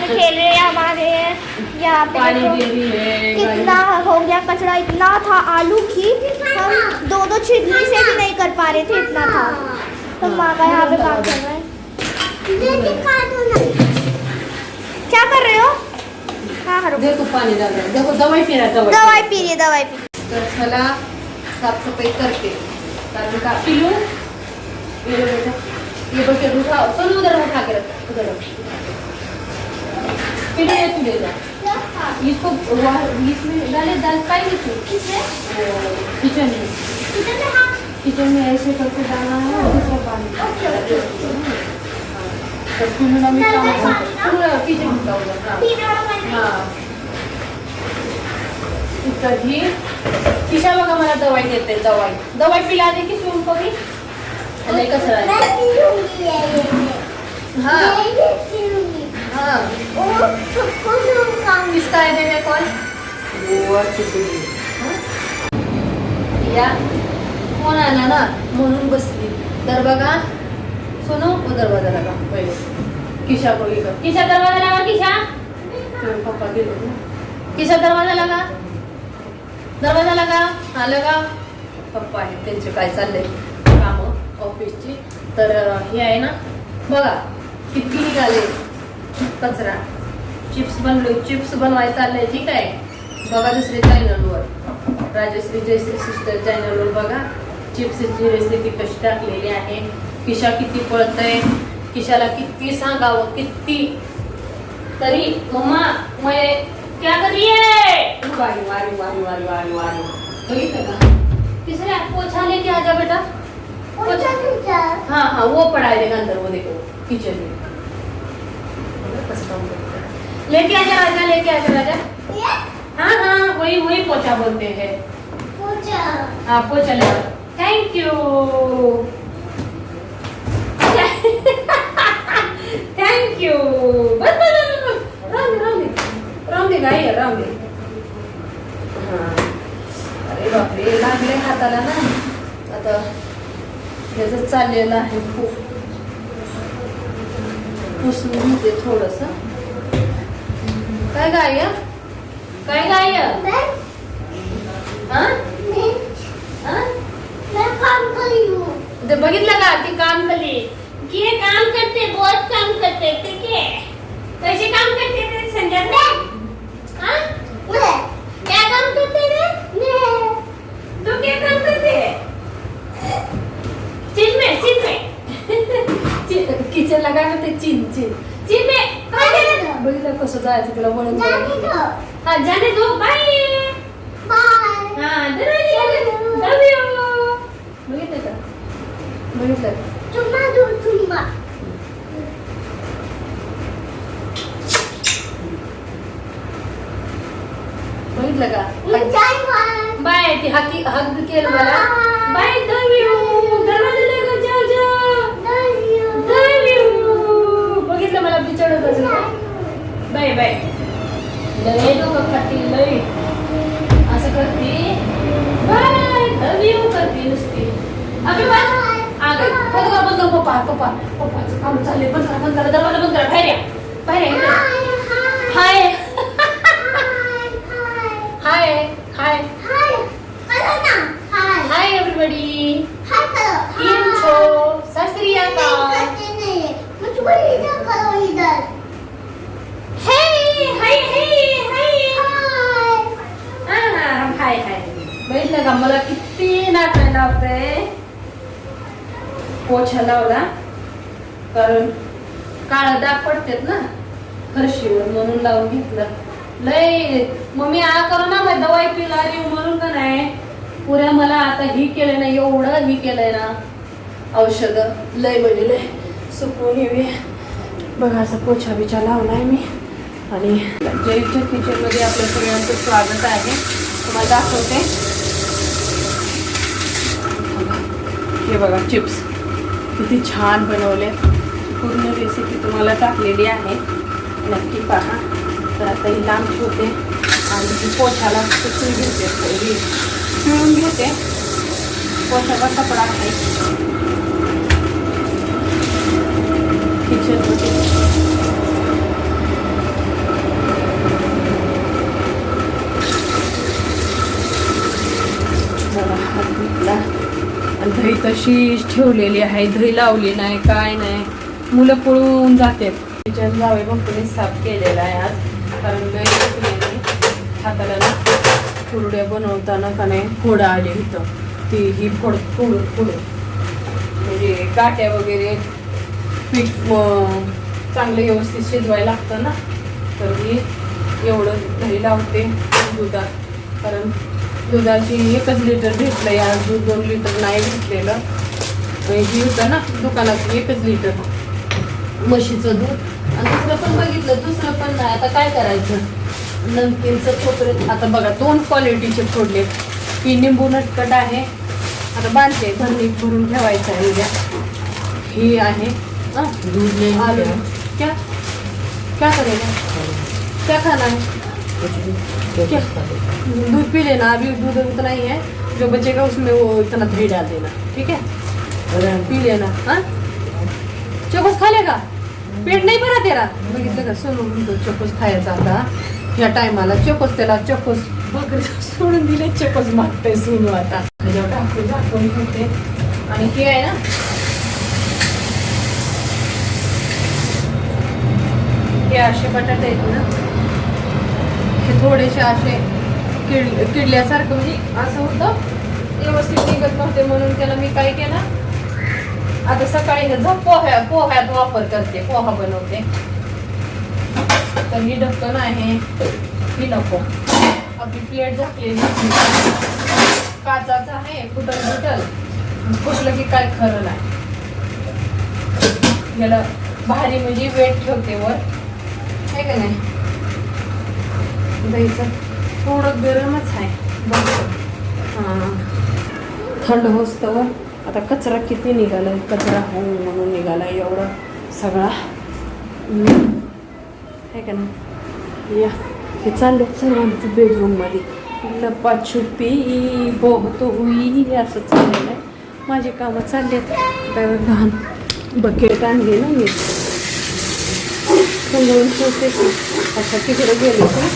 में खेल रहे हैं हमारे यहाँ पे पानी रही कितना हो गया कचरा इतना था आलू की। हम दो दो छिड़नी से भी नहीं कर पा रहे थे इतना था। तो माँ का यहाँ पे काम चल रहा है। क्या कर रहे हो? हाँ हाँ देखो पाणी डाल रहा. देखो दवाई पिरा दवाई दवाई पी रही है दवाई पी तर चला साफसफाई करते कारण का पिलू ये लो बेटा ये बकेट उठाओ सोनू उधर उठा के रख उधर पिलू ये तू ले जा इसको इसमें डाले डाल पाएंगे तू? किचन में। किचन में ऐसे करके डालना है और दूसरा पानी। मी काम पूरा किचन में जाऊंगा हाँ। कधी बघा मला दवाई देते दवाई। दवाई पिला दे की को भी। नहीं कसं आहे हाँ हाँ किसका आहे देवे कॉल या फोन आला ना म्हणून बसली तर बघा सोनू वो दरवाजा लागा पहिले किशा को इकडं. किशा दरवाजा लागा किशा पप्पा गेलो किशा दरवाजा लागा दरवाजा लागा हा लगा पप्पा आहेत त्यांचे काय चाललंय कामं ऑफिसची तर हे आहे ना बघा किती निघाले कचरा. चिप्स बनलो चिप्स बनवायचं चाललंय ठीक आहे? बघा दुसऱ्या चॅनलवर. राजश्री जयश्री सिस्टर चॅनलवर बघा. चिप्सची रेसिपी कशी टाकलेली आहे किशा किती पळतय किशाला किती सांगावं किती? तरी मम्मा मैं क्या कर रही है? वारी वारी वारी वारी वारी वारी. बघितलं का? तिसरे पोछा लेके आ जा बेटा हाँ हाँ वो पड़ा है अंदर वो देखो किचन में कसं काम करते। लेके आ जा राजा लेके आ जा राजा। हाँ हाँ वही वही पोछा बोलते हैं। हाँ पोछा ले थैंक यू थँक यू बस बस बस बस राम दे राम दे। राम दे गाई राम दे। हां। अरे बापरे लागले हाताला ना। आता त्याचं चाललेलं आहे खूप. पुसून घेते थोडस। काय गाय काय गाय हा? हा? ते बघितलं का ती काम कली कि काम करते बहुत काम करते ठीक है? कैसे काम करते थे संजय हाँ क्या काम करते थे तो क्या काम करते चिन में चिन में किचनला काय म्हणते चिन चिन चिन में काय केलं बघितलं कसं जायचं तुला वळून वळून. हाँ जाने दो। बाय हाँ दरवाजे लव यू बघितलं का? चुम्मा दो चुम्मा। का बाय ती हकी हक केलं मला बाय लव यू दरवाज़ा लगा जाओ जाओ। लव यू बघितलं मला बिचडत बाय बाय लय डोकं खाती लय. असं करते बाय लव यू करते नुसती. बस आगे बंद कर बंद पप्पा पप्पा. पप्पाचं काम चाललंय. बंद करा बंद करा. दरवाजा बंद करा. बाहेर या. बाहेर या इकडे. हाय. हाय. हाय. हाय एव्हरीबडी केम छो सासरी Hey, hey, hey, हाय हाय. बघितलं का? मला किती नाचायला लावतंय पोछा लावला. कारण काळा दाग पडतात ना? फरशीवर म्हणून लावून घेतलं. लय मम्मी आ करू ना मग दवाई पिला येऊ म्हणून का नाही? पुऱ्या मला आता ही केलंय ना एवढं ही केलंय ना. औषध लय म्हणजे लय सुकून येऊया बघा असं पोछा बिछा लावलाय मी. आणि जयच्या किचनमध्ये आपल्या सगळ्यांचं स्वागत आहे. तुम्हाला दाखवते. हे बघा चिप्स. किती छान बनवले. पूर्ण रेसिपी तुम्हाला टाकलेली आहे. नक्की पहा. तर आता ही लांब ठेवते. आणि ती पोछाला पुसून घेते. पिळून घेते. पोछाचा कपडा आहे. किचनमध्ये दही तशीच ठेवलेली आहे धरी लावली नाही काय नाही. मुलं पळून जातात. किचन जावे बघतो साफ केलेला आहे आज कारण हाताला ना कुरड्या बनवताना का नाही फोड आली होतं ती ही फोड फोडून फोडून म्हणजे काट्या वगैरे पीठ चांगलं व्यवस्थित शिजवायला लागतं ना. तर मी एवढं घरी लावते दुधात. कारण दुधाची एकच लिटर घेतलं या दूध दोन लिटर नाही घेतलेलं. आणि जी होतं ना दुकानात एकच लिटर म्हशीचं दूध. आणि दुसरं पण बघितलं दुसरं पण नाही. आता काय करायचं? नमकीनचं खोबरं आता बघा दोन क्वालिटीचे फोडले. ही निंबू नटकट आहे. आता बांधते भरणी भरून ठेवायचं आहे उद्या. ही आहे. हा, दूध आलू। क्या? क्या करेगा क्या खाना है क्या? दूध पी लेना अभी दूध उतना ही है। जो बचेगा उसमें वो इतना दही डाल देना ठीक है? पी लेना हाँ? चोकोस खा लेगा? पेट नाही भरा तेरा? बघितलं का सोनू म्हणतो चोकोस खायचा आता या टायमाला चोकोस त्याला चोकोस बघ सोडून दिले चोकोस मागतोय सोनू आता। टाकून झाकून ठेवते आणि हे आहे ना? हे असे बटाटे आहेत ना? हे थोडेसे असे किड किडल्यासारखं म्हणजे असं होतं. व्यवस्थित निघत नव्हते म्हणून त्याला मी काय केलं? आता सकाळी ह्याचा पोह्या पोह्यात वापर करते पोहा बनवते. तर ही ढक्कन आहे. ही नको. आपली प्लेट झाकलेली काचाचं आहे फुटल फुटल. फुटलं की काय खरं नाही. याला भारी म्हणजे वेट ठेवते वर. आहे का नाही? दहीचं थोडं गरमच आहे. बघ. थंड होस्तवर आता कचरा किती निघाला कचरा हो म्हणून निघाला एवढा सगळा. आहे का ना या. हे चालले सर्वांचं बेडरूममध्ये लपाछुपी बोहतो हुई असं चाललेलं आहे. माझे कामं चालले आहेत. घाण बकेट आणली ना मी. समजून ठेवते. असं तिकडे गेले तर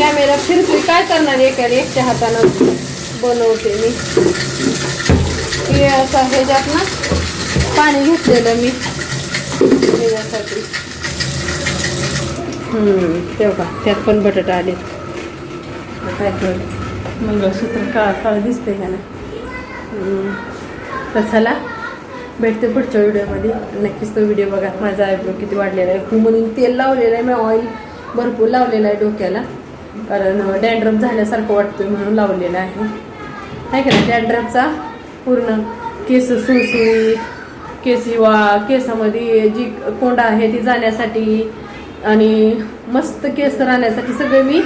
कॅमेरा फिरतोय. काय करणार एकाला एकच्या हातानं? बनवते मी. हे असं ह्याच्यात ना पाणी घेतलेलं मी. ह्याच्यासाठी तेव्हा त्यात पण बटाटा आले. काय कर मंगळसूत्र का काळ दिसते का ना हम्म, तर चला भेटते पुढच्या व्हिडिओमध्ये. नक्कीच तो व्हिडिओ बघा. माझा आयब्रो किती वाढलेला आहे. म्हणून तेल लावलेलं आहे. मी ऑइल भरपूर लावलेलं आहे डोक्याला. कारण डॅन्ड्रप झाल्यासारखं वाटतोय म्हणून लावलेलं आहे. नाही का डॅन्ड्रपचा पूर्ण केस सुळसुळीत केसिवा केसामध्ये जी कोंडा आहे ती जाण्यासाठी आणि मस्त केस राहण्यासाठी सगळे मी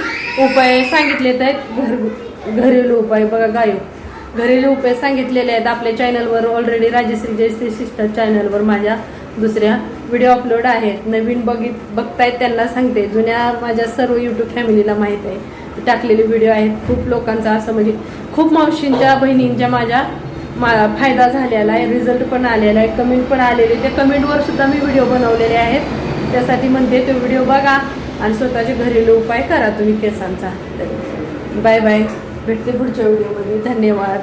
उपाय सांगितलेत आहेत. घर घरेलू उपाय बघा गायब घरेलू उपाय सांगितलेले आहेत. आपल्या चॅनलवर ऑलरेडी राजश्री जयश्री सिस्टर चॅनलवर माझ्या दुसऱ्या व्हिडिओ अपलोड आहेत नवीन बघित बघतायत त्यांना सांगते. जुन्या माझ्या सर्व यूट्यूब फॅमिलीला माहीत आहे. टाकलेले व्हिडिओ आहेत. खूप लोकांचा असं म्हणजे खूप मावशींच्या बहिणींच्या माझ्या मा फायदा झालेला आहे. रिझल्ट पण आलेला आहे. कमेंट पण आलेले. त्या कमेंटवर सुद्धा मी व्हिडिओ बनवलेले आहेत. त्यासाठी म्हणते तो व्हिडिओ बघा आणि स्वतःचे घरेलू उपाय करा तुम्ही केसांचा. बाय बाय भेटते पुढच्या व्हिडिओमध्ये धन्यवाद.